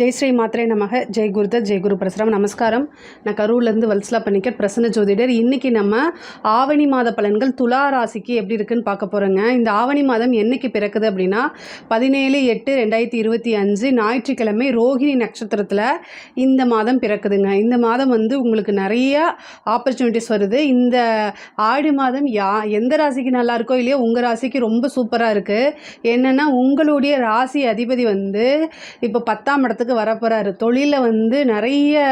ஜெய் ஸ்ரீ மாத்திரை நமக. ஜெய் குருதத் ஜெய் குரு பரசுராம். நமஸ்காரம். நான் கரூர்லேருந்து வல்சலா பண்ணிக்கட் பிரசன்ன ஜோதிடர். இன்றைக்கி நம்ம ஆவணி மாத பலன்கள் துலா ராசிக்கு எப்படி இருக்குன்னு பார்க்க போகிறோங்க இந்த ஆவணி மாதம் என்னைக்கு பிறக்குது அப்படின்னா பதினேழு எட்டு ரெண்டாயிரத்தி இருபத்தி அஞ்சு ஞாயிற்றுக்கிழமை ரோகிணி நட்சத்திரத்தில் இந்த மாதம் பிறக்குதுங்க. இந்த மாதம் வந்து உங்களுக்கு நிறைய ஆப்பர்ச்சுனிட்டிஸ் வருது. இந்த ஆடி மாதம் யா எந்த ராசிக்கு நல்லா இருக்கோ இல்லையோ உங்கள் ராசிக்கு ரொம்ப சூப்பராக இருக்குது என்னென்னா உங்களுடைய ராசி அதிபதி வந்து இப்போ பத்தாம் இடத்துக்கு வரப்போகிறாரு தொழிலில் வந்து நிறைய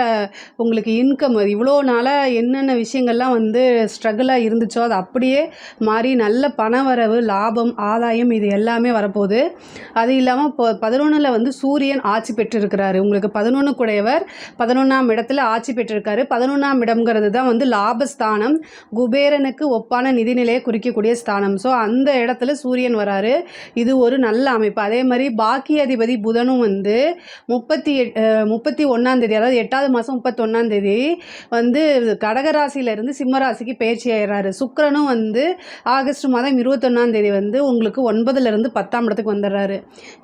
உங்களுக்கு இன்கம் இவ்வளோ நாளாக என்னென்ன விஷயங்கள்லாம் வந்து ஸ்ட்ரகிளாக இருந்துச்சோ அது அப்படியே மாறி நல்ல பணவரவு லாபம் ஆதாயம் இது எல்லாமே வரப்போகுது. அது இல்லாமல் இப்போ பதினொன்றில் வந்து சூரியன் ஆட்சி பெற்றிருக்கிறாரு. உங்களுக்கு பதினொன்று குடையவர் பதினொன்றாம் இடத்துல ஆட்சி பெற்றிருக்காரு. பதினொன்றாம் இடம்ங்கிறது தான் வந்து லாபஸ்தானம். குபேரனுக்கு ஒப்பான நிதிநிலையை குறிக்கக்கூடிய ஸ்தானம். ஸோ அந்த இடத்துல சூரியன் வராரு. இது ஒரு நல்ல அமைப்பு. அதே மாதிரி பாக்கிய அதிபதி புதனும் வந்து முப்பத்தி எட் முப்பத்தி ஒன்றாந்தேதி அதாவது எட்டாவது மாதம் முப்பத்தொன்னாந்தேதி வந்து கடகராசியிலேருந்து சிம்மராசிக்கு பயிற்சி ஆயிடுறாரு சுக்கரனும் வந்து ஆகஸ்ட் மாதம் இருபத்தொன்னாந்தேதி வந்து உங்களுக்கு ஒன்பதுலேருந்து பத்தாம் இடத்துக்கு வந்துடுறாரு.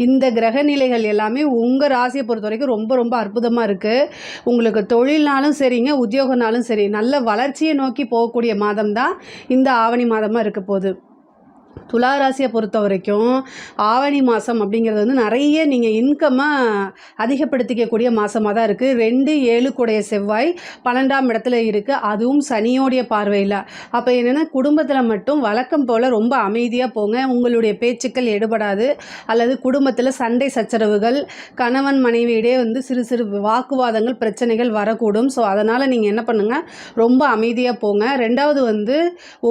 இந்த கிரக நிலைகள் எல்லாமே உங்கள் ராசியை பொறுத்த வரைக்கும் ரொம்ப ரொம்ப அற்புதமாக இருக்குது உங்களுக்கு தொழில்னாலும் சரிங்க உத்தியோகனாலும் சரி நல்ல வளர்ச்சியை நோக்கி போகக்கூடிய மாதம் தான் இந்த ஆவணி மாதமாக இருக்க போகுது. துலா ராசியை பொறுத்த வரைக்கும் ஆவணி மாதம் அப்படிங்கிறது வந்து நிறைய நீங்கள் இன்கம்மாக அதிகப்படுத்திக்கக்கூடிய மாதமாக தான் இருக்குது ரெண்டு ஏழு கூடைய செவ்வாய் பன்னெண்டாம் இடத்துல இருக்குது அதுவும் சனியோடைய பார்வையில். அப்போ என்னென்னா குடும்பத்தில் மட்டும் வழக்கம் போல் ரொம்ப அமைதியாக போங்க. உங்களுடைய பேச்சுக்கள் எடுபடாது. அல்லது குடும்பத்தில் சண்டை சச்சரவுகள் கணவன் மனைவியிடையே வந்து சிறு சிறு வாக்குவாதங்கள் பிரச்சனைகள் வரக்கூடும். ஸோ அதனால் நீங்கள் என்ன பண்ணுங்கள் ரொம்ப அமைதியாக போங்க. ரெண்டாவது வந்து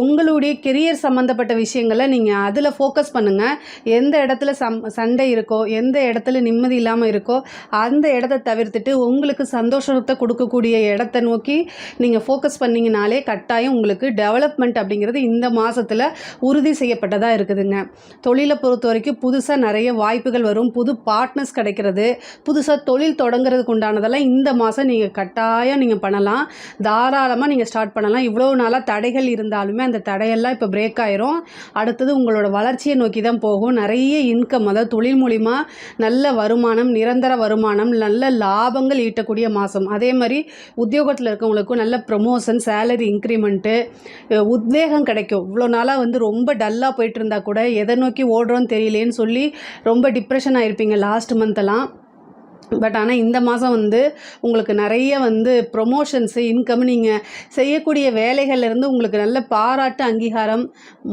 உங்களுடைய கெரியர் சம்மந்தப்பட்ட விஷயங்களை நீங்கள் அதில் ஃபோக்கஸ் பண்ணுங்கள் எந்த இடத்துல சம் சண்டை இருக்கோ எந்த இடத்துல நிம்மதி இல்லாமல் இருக்கோ அந்த இடத்த தவிர்த்துட்டு உங்களுக்கு சந்தோஷத்தை கொடுக்கக்கூடிய இடத்த நோக்கி நீங்கள் ஃபோக்கஸ் பண்ணிங்கனாலே கட்டாயம் உங்களுக்கு டெவலப்மெண்ட் அப்படிங்கிறது இந்த மாதத்தில் உறுதி செய்யப்பட்டதாக இருக்குதுங்க. தொழிலை பொறுத்த வரைக்கும் புதுசாக நிறைய வாய்ப்புகள் வரும். புது பார்ட்னர்ஸ் கிடைக்கிறது. புதுசாக தொழில் தொடங்குறதுக்கு உண்டானதெல்லாம் இந்த மாதம் நீங்கள் கட்டாயம் நீங்கள் பண்ணலாம். தாராளமாக நீங்கள் ஸ்டார்ட் பண்ணலாம். இவ்வளோ நாளாக தடைகள் இருந்தாலுமே அந்த தடையெல்லாம் இப்போ பிரேக் ஆயிரும். அடுத்தது உங்களோட வளர்ச்சியை நோக்கி தான் போகும். நிறைய இன்கம் அதாவது தொழில் மூலிமா நல்ல வருமானம் நிரந்தர வருமானம் நல்ல லாபங்கள் ஈட்டக்கூடிய மாதம் அதே மாதிரி உத்தியோகத்தில் இருக்கவங்களுக்கும் நல்ல ப்ரொமோஷன் சேலரி இன்க்ரிமெண்ட்டு உத்வேகம் கிடைக்கும். இவ்வளோ நாளாக வந்து ரொம்ப டல்லாக போயிட்டு இருந்தால் கூட எதை நோக்கி ஓடுறோன்னு தெரியலேன்னு சொல்லி ரொம்ப டிப்ரெஷன் ஆகிருப்பீங்க லாஸ்ட் மந்த்தெல்லாம் பட் ஆனால் இந்த மாதம் வந்து உங்களுக்கு நிறைய வந்து ப்ரொமோஷன்ஸு இன்கம் நீங்கள் செய்யக்கூடிய வேலைகள்லேருந்து உங்களுக்கு நல்ல பாராட்டு அங்கீகாரம்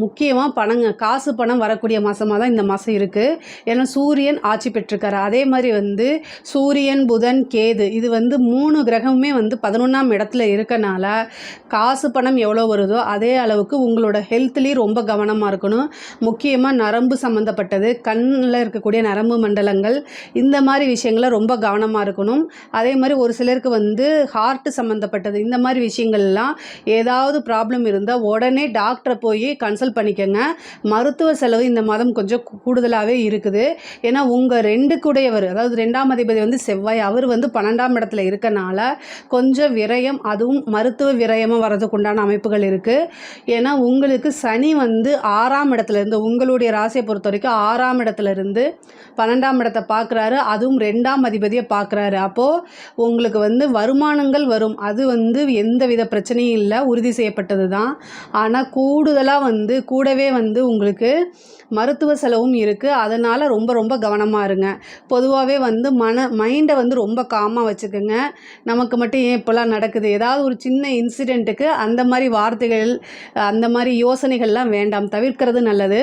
முக்கியமாக பணங்க காசு பணம் வரக்கூடிய மாதமாக தான் இந்த மாதம் இருக்குது ஏன்னா சூரியன் ஆட்சி பெற்றிருக்காரு. அதே மாதிரி வந்து சூரியன் புதன் கேது இது வந்து மூணு கிரகமுமே வந்து பதினொன்றாம் இடத்துல இருக்கனால காசு பணம் எவ்வளோ வருதோ அதே அளவுக்கு உங்களோட ஹெல்த்லேயும் ரொம்ப கவனமாக இருக்கணும். முக்கியமாக நரம்பு சம்மந்தப்பட்டது கண்ணில் இருக்கக்கூடிய நரம்பு மண்டலங்கள் இந்த மாதிரி விஷயங்களை ரொம்ப ரொம்ப கவனமாக இருக்கணும். அதே மாதிரி ஒரு சிலருக்கு வந்து ஹார்ட் சம்மந்தப்பட்டது இந்த மாதிரி விஷயங்கள்லாம் ஏதாவது ப்ராப்ளம் இருந்தால் உடனே டாக்டரை போய் கன்சல்ட் பண்ணிக்கோங்க. மருத்துவ செலவு இந்த மாதம் கொஞ்சம் கூடுதலாகவே இருக்குது. ஏன்னா உங்கள் ரெண்டு கூடையவர் அதாவது ரெண்டாம் அதிபதி வந்து செவ்வாய் அவர் வந்து பன்னெண்டாம் இடத்துல இருக்கனால கொஞ்சம் விரயம் அதுவும் மருத்துவ விரயமாக வர்றதுக்கு உண்டான அமைப்புகள் இருக்குது ஏன்னா உங்களுக்கு சனி வந்து ஆறாம் இடத்துல இருந்து உங்களுடைய ராசியை பொறுத்த வரைக்கும் ஆறாம் இடத்துல இருந்து பன்னெண்டாம் இடத்தை பார்க்குறாரு. அதுவும் ரெண்டாம் அதிபதியை பார்க்குறாரு. அப்போது உங்களுக்கு வந்து வருமானங்கள் வரும். அது வந்து எந்த வித பிரச்சனையும் இல்லை. உறுதி செய்யப்பட்டது தான் ஆனால் கூடுதலாக வந்து கூடவே வந்து உங்களுக்கு மருத்துவ செலவும் இருக்குது அதனால் ரொம்ப ரொம்ப கவனமாக இருங்க. பொதுவாகவே வந்து மன மைண்டை வந்து ரொம்ப காமாக வச்சுக்கோங்க. நமக்கு மட்டும் ஏன் இப்போல்லாம் நடக்குது? ஏதாவது ஒரு சின்ன இன்சிடெண்ட்டுக்கு அந்த மாதிரி வார்த்தைகள் அந்த மாதிரி யோசனைகள்லாம் வேண்டாம். தவிர்க்கிறது நல்லது.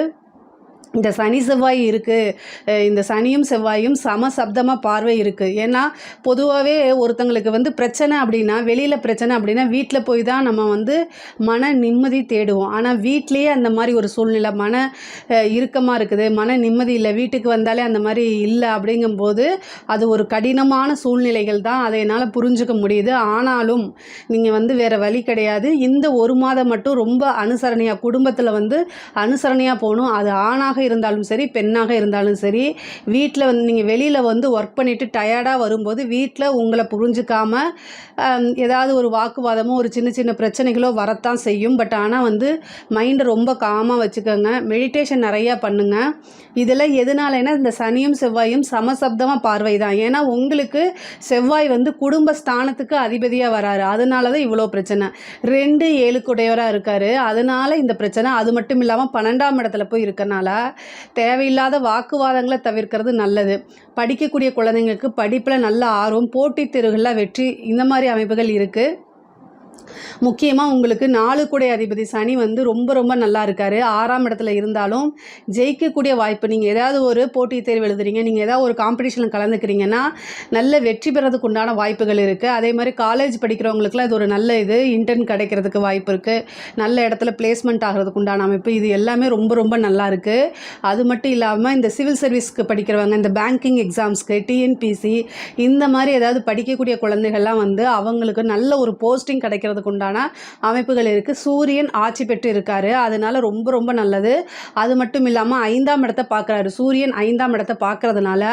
இந்த சனி செவ்வாய் இருக்குது இந்த சனியும் செவ்வாயும் சம சப்தமாக பார்வை இருக்குது ஏன்னா பொதுவாகவே ஒருத்தங்களுக்கு வந்து பிரச்சனை அப்படின்னா வெளியில் பிரச்சனை அப்படின்னா வீட்டில் போய் தான் நம்ம வந்து மன நிம்மதி தேடுவோம். ஆனால் வீட்லேயே அந்த மாதிரி ஒரு சூழ்நிலை மன இறுக்கமாக இருக்குது. மன நிம்மதி இல்லை. வீட்டுக்கு வந்தாலே அந்த மாதிரி இல்லை அப்படிங்கும்போது அது ஒரு கடினமான சூழ்நிலைகள் தான். அதை என்னால் புரிஞ்சுக்க முடியுது. ஆனாலும் நீங்கள் வந்து வேறு வழி கிடையாது. இந்த ஒரு மாதம் மட்டும் ரொம்ப அனுசரணையாக குடும்பத்தில் வந்து அனுசரணையாக போகணும். அது ஆணாக இருந்தாலும் சரி பெண்ணாக இருந்தாலும் சரி வீட்டில் வந்து நீங்கள் வெளியில் வந்து ஒர்க் பண்ணிவிட்டு டயர்டாக வரும்போது வீட்டில் உங்களை புரிஞ்சுக்காம ஏதாவது ஒரு வாக்குவாதமோ ஒரு சின்ன சின்ன பிரச்சனைகளோ வரத்தான் செய்யும். பட் ஆனால் வந்து மைண்டை ரொம்ப காமாக வச்சுக்கோங்க. மெடிடேஷன் நிறையா பண்ணுங்கள் இதெல்லாம் எதனாலனா இந்த சனியும் செவ்வாயும் சமசப்தமாக பார்வை தான். ஏன்னா உங்களுக்கு செவ்வாய் வந்து குடும்ப ஸ்தானத்துக்கு அதிபதியாக வராரு. அதனால தான் இவ்வளோ பிரச்சனை. ரெண்டு ஏழுக்குடையவராக இருக்கார். அதனால இந்த பிரச்சனை அது மட்டும் இல்லாமல் பன்னெண்டாம் இடத்துல போய் இருக்கனால தேவையில்லாத வாக்குவாதங்களை தவிர்க்கிறது நல்லது. படிக்கக்கூடிய குழந்தைங்களுக்கு படிப்பில் நல்ல ஆர்வம் போட்டித் தேர்வுகளில் வெற்றி இந்த மாதிரி அமைப்புகள் இருக்குது முக்கியமாக உங்களுக்கு நாலு கூடை அதிபதி சனி வந்து ரொம்ப ரொம்ப நல்லா இருக்காரு. ஆறாம் இடத்துல இருந்தாலும் ஜெயிக்கக்கூடிய வாய்ப்பு நீங்கள் ஏதாவது ஒரு போட்டித் தேர்வு எழுதுறீங்க நீங்கள் ஏதாவது ஒரு காம்படிஷனில் கலந்துக்கிறீங்கன்னா நல்ல வெற்றி பெறதுக்கு உண்டான வாய்ப்புகள் இருக்குது அதே மாதிரி காலேஜ் படிக்கிறவங்களுக்குலாம் இது ஒரு நல்ல இது. இன்டர்ன் கிடைக்கிறதுக்கு வாய்ப்பு இருக்குது நல்ல இடத்துல பிளேஸ்மெண்ட் ஆகிறதுக்கு உண்டான அமைப்பு. இது எல்லாமே ரொம்ப ரொம்ப நல்லா இருக்குது அது மட்டும் இல்லாமல் இந்த சிவில் சர்வீஸ்க்கு படிக்கிறவங்க இந்த பேங்கிங் எக்ஸாம்ஸ்க்கு டிஎன்பிசி இந்த மாதிரி ஏதாவது படிக்கக்கூடிய குழந்தைகள்லாம் வந்து அவங்களுக்கு நல்ல ஒரு போஸ்டிங் வைக்கிறதுக்கு உண்டான அமைப்புகள் இருக்குது சூரியன் ஆட்சி பெற்று இருக்காரு அதனால ரொம்ப ரொம்ப நல்லது. அது மட்டும் இல்லாமல் ஐந்தாம் இடத்தை பார்க்குறாரு. சூரியன் ஐந்தாம் இடத்தை பார்க்குறதுனால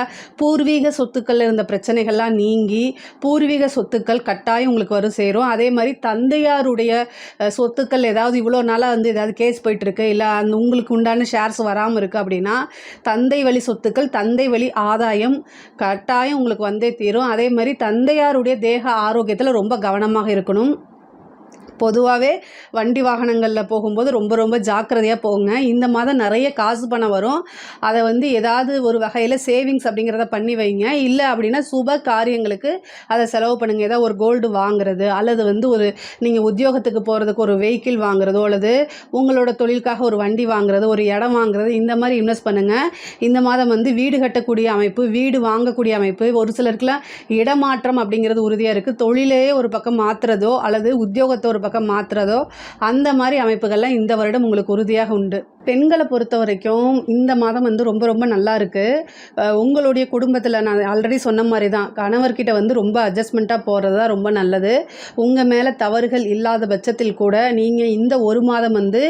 பூர்வீக சொத்துக்களில் இருந்த பிரச்சனைகள்லாம் நீங்கி பூர்வீக சொத்துக்கள் கட்டாயம் உங்களுக்கு வரும் சேரும். அதே மாதிரி தந்தையாருடைய சொத்துக்கள் ஏதாவது இவ்வளோ நாளாக வந்து ஏதாவது கேஸ் போயிட்டுருக்கு. இல்லை அந்த உங்களுக்கு உண்டான ஷேர்ஸ் வராமல் இருக்குது அப்படின்னா தந்தை வழி சொத்துக்கள் தந்தை வழி ஆதாயம் கட்டாயம் உங்களுக்கு வந்தே தீரும். அதே மாதிரி தந்தையாருடைய தேக ஆரோக்கியத்தில் ரொம்ப கவனமாக இருக்கணும். பொதுவாகவே வண்டி வாகனங்களில் போகும்போது ரொம்ப ரொம்ப ஜாக்கிரதையாக போங்க. இந்த மாதம் நிறைய காசு பணம் வரும். அதை வந்து ஏதாவது ஒரு வகையில் சேவிங்ஸ் அப்படிங்கிறத பண்ணி வைங்க. இல்லை அப்படின்னா சுப காரியங்களுக்கு அதை செலவு பண்ணுங்கள் ஏதாவது ஒரு கோல்டு வாங்குறது அல்லது வந்து ஒரு நீங்கள் உத்தியோகத்துக்கு போகிறதுக்கு ஒரு வெஹிக்கிள் வாங்குறதோ அல்லது உங்களோட தொழிலுக்காக ஒரு வண்டி வாங்குறது ஒரு இடம் வாங்குறது இந்த மாதிரி இன்வெஸ்ட் பண்ணுங்கள் இந்த மாதம் வந்து வீடு கட்டக்கூடிய அமைப்பு வீடு வாங்கக்கூடிய அமைப்பு ஒரு சிலருக்குலாம் இடமாற்றம் அப்படிங்கிறது உறுதியாக இருக்குது தொழிலே ஒரு பக்கம் மாற்றுறதோ அல்லது உத்தியோகத்தை ஒரு பக்கம் மாற்றுறதோ அந்த மாதிரி அமைப்புகள்லாம் இந்த வருடம் உங்களுக்கு உறுதியாக உண்டு. பெண்களை பொறுத்த வரைக்கும் இந்த மாதம் வந்து ரொம்ப ரொம்ப நல்லா இருக்குது உங்களுடைய குடும்பத்தில் நான் ஆல்ரெடி சொன்ன மாதிரி தான் கணவர்கிட்ட வந்து ரொம்ப அட்ஜஸ்ட்மெண்ட்டாக போகிறது தான் ரொம்ப நல்லது. உங்கள் மேலே தவறுகள் இல்லாத பட்சத்தில் கூட நீங்கள் இந்த ஒரு மாதம் வந்து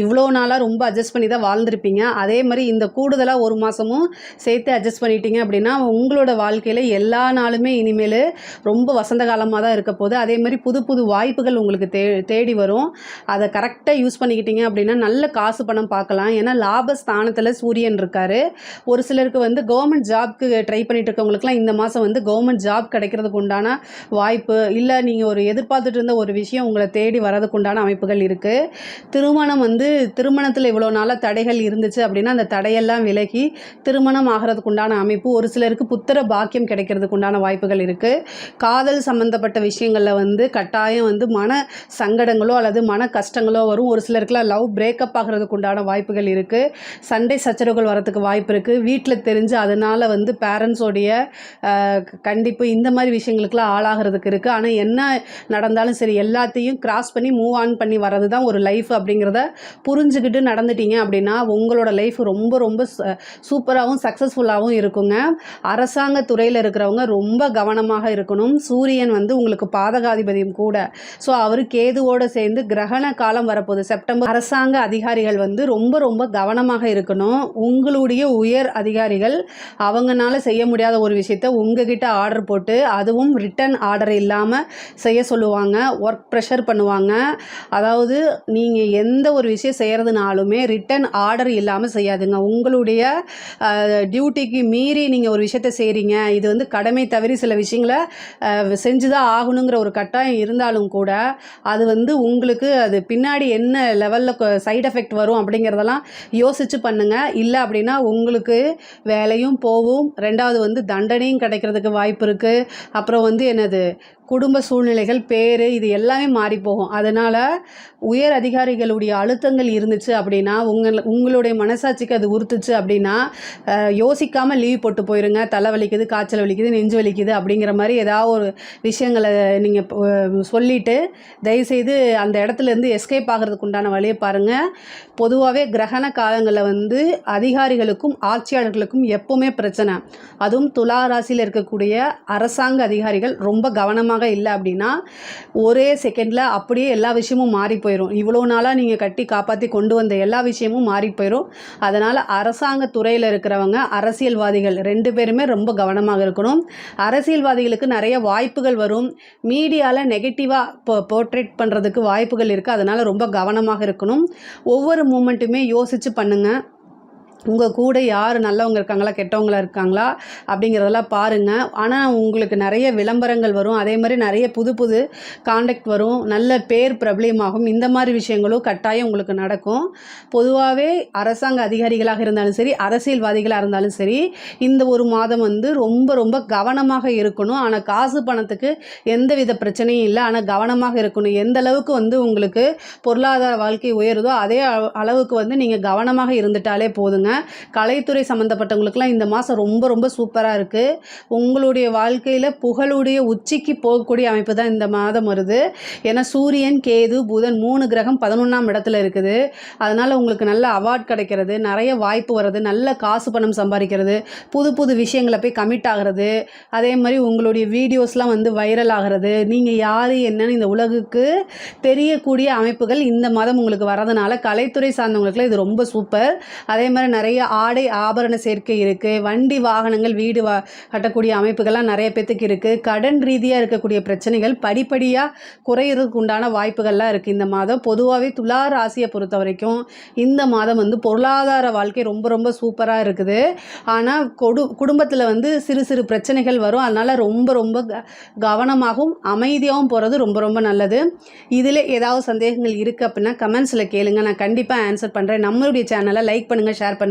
இவ்வளோ நாளாக ரொம்ப அட்ஜஸ்ட் பண்ணி தான் வாழ்ந்துருப்பீங்க. அதே மாதிரி இந்த கூடுதலாக ஒரு மாதமும் சேர்த்து அட்ஜஸ்ட் பண்ணிட்டீங்க அப்படின்னா உங்களோட வாழ்க்கையில் எல்லா நாளுமே இனிமேல் ரொம்ப வசந்த காலமாக தான் இருக்க போது அதே மாதிரி புது புது வாய்ப்புகள் உங்களுக்கு தே தேடி வரும். அதை கரெக்டாக யூஸ் பண்ணிக்கிட்டீங்க அப்படின்னா நல்ல காசு பணம் பார்க்கலாம். ஏன்னா லாபஸ்தானத்தில் சூரியன் இருக்கார். ஒரு சிலருக்கு வந்து கவர்மெண்ட் ஜாப்க்கு ட்ரை பண்ணிட்டு இருக்கவங்களுக்குலாம் இந்த மாதம் வந்து கவர்மெண்ட் ஜாப் கிடைக்கிறதுக்கு உண்டான வாய்ப்பு இல்லை நீங்கள் ஒரு எதிர்பார்த்துட்டு இருந்த ஒரு விஷயம் உங்களை தேடி வரதுக்கு உண்டான அமைப்புகள் இருக்குது திருமணம் வந்து திருமணத்தில் இவ்வளோ நாளாக தடைகள் இருந்துச்சு அப்படின்னா அந்த தடையெல்லாம் விலகி திருமணம் ஆகிறதுக்கு உண்டான அமைப்பு ஒரு சிலருக்கு புத்திர பாக்கியம் கிடைக்கிறதுக்கு உண்டான வாய்ப்புகள் இருக்குது காதல் சம்மந்தப்பட்ட விஷயங்களில் வந்து கட்டாயம் வந்து மன சங்கடங்களோ அல்லது மன கஷ்டங்களோ வரும். ஒரு சிலருக்குலாம் லவ் பிரேக்கப் ஆகிறதுக்கு உண்டான வாய்ப்புகள் இருக்குது சண்டை சச்சரவுகள் வரத்துக்கு வாய்ப்பு இருக்குது வீட்டில் தெரிஞ்சு அதனால் வந்து பேரண்ட்ஸோடைய கண்டிப்பு இந்த மாதிரி விஷயங்களுக்குலாம் ஆளாகிறதுக்கு இருக்குது ஆனால் என்ன நடந்தாலும் சரி எல்லாத்தையும் கிராஸ் பண்ணி மூவ் ஆன் பண்ணி வர்றது தான் ஒரு லைஃப் அப்படிங்கிறத புரிஞ்சுக்கிட்டு நடந்துட்டீங்க அப்படின்னா உங்களோட லைஃப் ரொம்ப ரொம்ப சூப்பராகவும் சக்ஸஸ்ஃபுல்லாகவும் இருக்குங்க. அரசாங்க துறையில் இருக்கிறவங்க ரொம்ப கவனமாக இருக்கணும். சூரியன் வந்து உங்களுக்கு பாதகாதிபதியும் கூட. ஸோ அவர் கேதுவோடு சேர்ந்து கிரகண காலம் வரப்போகுது. செப்டம்பர் அரசாங்க அதிகாரிகள் வந்து ரொம்ப ரொம்ப ரொம்ப கவனமாக இருக்கணும். உங்களுடைய உயர் அதிகாரிகள் அவங்கனால செய்ய முடியாத ஒரு விஷயத்த உங்ககிட்ட ஆர்டர் போட்டு அதுவும் ரிட்டன் ஆர்டர் இல்லாமல் செய்ய சொல்லுவாங்க ஒர்க் ப்ரெஷர் பண்ணுவாங்க. அதாவது நீங்கள் எந்த ஒரு விஷயம் செய்கிறதுனாலுமே ரிட்டன் ஆர்டர் இல்லாமல் செய்யாதுங்க. உங்களுடைய டியூட்டிக்கு மீறி நீங்கள் ஒரு விஷயத்த செய்கிறீங்க இது வந்து கடமை தவறி சில விஷயங்களை செஞ்சு தான் ஆகணுங்கிற ஒரு கட்டாயம் இருந்தாலும் கூட அது வந்து உங்களுக்கு அது பின்னாடி என்ன லெவலில் சைடு எஃபெக்ட் வரும் அப்படிங்கிறதெல்லாம் யோசித்து பண்ணுங்கள் இல்லை அப்படின்னா உங்களுக்கு வேலையும் போகும். ரெண்டாவது வந்து தண்டனையும் கிடைக்கிறதுக்கு வாய்ப்பு இருக்குது அப்புறம் வந்து என்னது? குடும்ப சூழ்நிலைகள் பேர் இது எல்லாமே மாறி போகும். அதனால் உயர் அதிகாரிகளுடைய அழுத்தங்கள் இருந்துச்சு அப்படின்னா உங்கள் உங்களுடைய மனசாட்சிக்கு அது உறுத்துச்சு அப்படின்னா யோசிக்காமல் லீவ் போட்டு போயிருங்க. தலை வலிக்குது காய்ச்சல் வலிக்குது நெஞ்சு வலிக்குது அப்படிங்கிற மாதிரி ஏதாவது ஒரு விஷயங்களை நீங்கள் சொல்லிவிட்டு தயவுசெய்து அந்த இடத்துல இருந்து எஸ்கேப் ஆகிறதுக்கு உண்டான வழியை பாருங்கள் பொதுவாகவே கிரகண காலங்களில் வந்து அதிகாரிகளுக்கும் ஆட்சியாளர்களுக்கும் எப்போவுமே பிரச்சனை. அதுவும் துலா ராசியில் இருக்கக்கூடிய அரசாங்க அதிகாரிகள் ரொம்ப கவனமாக கவனமாக இல்லை அப்படின்னா ஒரே செகண்டில் அப்படியே எல்லா விஷயமும் மாறி போயிடும் இவ்வளோ நாளாக நீங்கள் கட்டி காப்பாற்றி கொண்டு வந்த எல்லா விஷயமும் மாறி போயிடும் அதனால் அரசாங்க துறையில் இருக்கிறவங்க அரசியல்வாதிகள் ரெண்டு பேருமே ரொம்ப கவனமாக இருக்கணும். அரசியல்வாதிகளுக்கு நிறைய வாய்ப்புகள் வரும். மீடியாவில் நெகட்டிவாக இப்போ போர்ட்ரேட் பண்ணுறதுக்கு வாய்ப்புகள் இருக்குது அதனால் ரொம்ப கவனமாக இருக்கணும். ஒவ்வொரு மூமெண்ட்டுமே யோசித்து பண்ணுங்கள் உங்கள் கூட யார் நல்லவங்க இருக்காங்களா கெட்டவங்களா இருக்காங்களா அப்படிங்கிறதெல்லாம் பாருங்கள் ஆனால் உங்களுக்கு நிறைய விளம்பரங்கள் வரும். அதே மாதிரி நிறைய புது புது காண்டாக்ட் வரும். நல்ல பேர் பிரபலியமாகும் இந்த மாதிரி விஷயங்களும் கட்டாயம் உங்களுக்கு நடக்கும். பொதுவாகவே அரசாங்க அதிகாரிகளாக இருந்தாலும் சரி அரசியல்வாதிகளாக இருந்தாலும் சரி இந்த ஒரு மாதம் வந்து ரொம்ப ரொம்ப கவனமாக இருக்கணும். ஆனால் காசு பணத்துக்கு எந்த வித பிரச்சனையும் இல்லை. ஆனால் கவனமாக இருக்கணும். எந்த அளவுக்கு வந்து உங்களுக்கு பொருளாதார வாழ்க்கை உயருதோ அதே அளவுக்கு வந்து நீங்கள் கவனமாக இருந்துட்டாலே போதுங்க. கலைத்துறை சம்மந்தப்பட்டவங்களுக்குலாம் இந்த மாதம் ரொம்ப ரொம்ப சூப்பராக இருக்குது உங்களுடைய வாழ்க்கையில் புகழுடைய உச்சிக்கு போகக்கூடிய அமைப்பு தான் இந்த மாதம் வருது. ஏன்னா சூரியன் கேது புதன் மூணு கிரகம் பதினொன்றாம் இடத்துல இருக்குது. அதனால் உங்களுக்கு நல்ல அவார்ட் கிடைக்கிறது நிறைய வாய்ப்பு வர்றது நல்ல காசு பணம் சம்பாதிக்கிறது புது புது விஷயங்களை போய் கமிட் ஆகிறது. அதே மாதிரி உங்களுடைய வீடியோஸ்லாம் வந்து வைரல் ஆகிறது. நீங்கள் யார் என்னன்னு இந்த உலகுக்கு தெரியக்கூடிய அமைப்புகள் இந்த மாதம் உங்களுக்கு வரதுனால கலைத்துறை சார்ந்தவங்களுக்குலாம் இது ரொம்ப சூப்பர் அதே மாதிரி நிறைய ஆடை ஆபரண சேர்க்கை இருக்குது வண்டி வாகனங்கள் வீடு வா கட்டக்கூடிய அமைப்புகள்லாம் நிறைய பேத்துக்கு இருக்குது கடன் ரீதியாக இருக்கக்கூடிய பிரச்சனைகள் படிப்படியாக குறையிறதுக்கு உண்டான வாய்ப்புகள்லாம் இருக்குது இந்த மாதம் பொதுவாகவே துலா ராசியை பொறுத்த வரைக்கும் இந்த மாதம் வந்து பொருளாதார வாழ்க்கை ரொம்ப ரொம்ப சூப்பராக இருக்குது. ஆனால் கொடு குடும்பத்தில் வந்து சிறு சிறு பிரச்சனைகள் வரும். அதனால் ரொம்ப ரொம்ப க- கவனமாகவும் அமைதியாகவும் போகிறது ரொம்ப ரொம்ப நல்லது. இதில் ஏதாவது சந்தேகங்கள் இருக்குது அப்படின்னா கமெண்ட்ஸில் கேளுங்க. நான் கண்டிப்பாக ஆன்சர் பண்ணுறேன் நம்மளுடைய சேனலை லைக் பண்ணுங்கள் ஷேர் பண்ணுங்கள்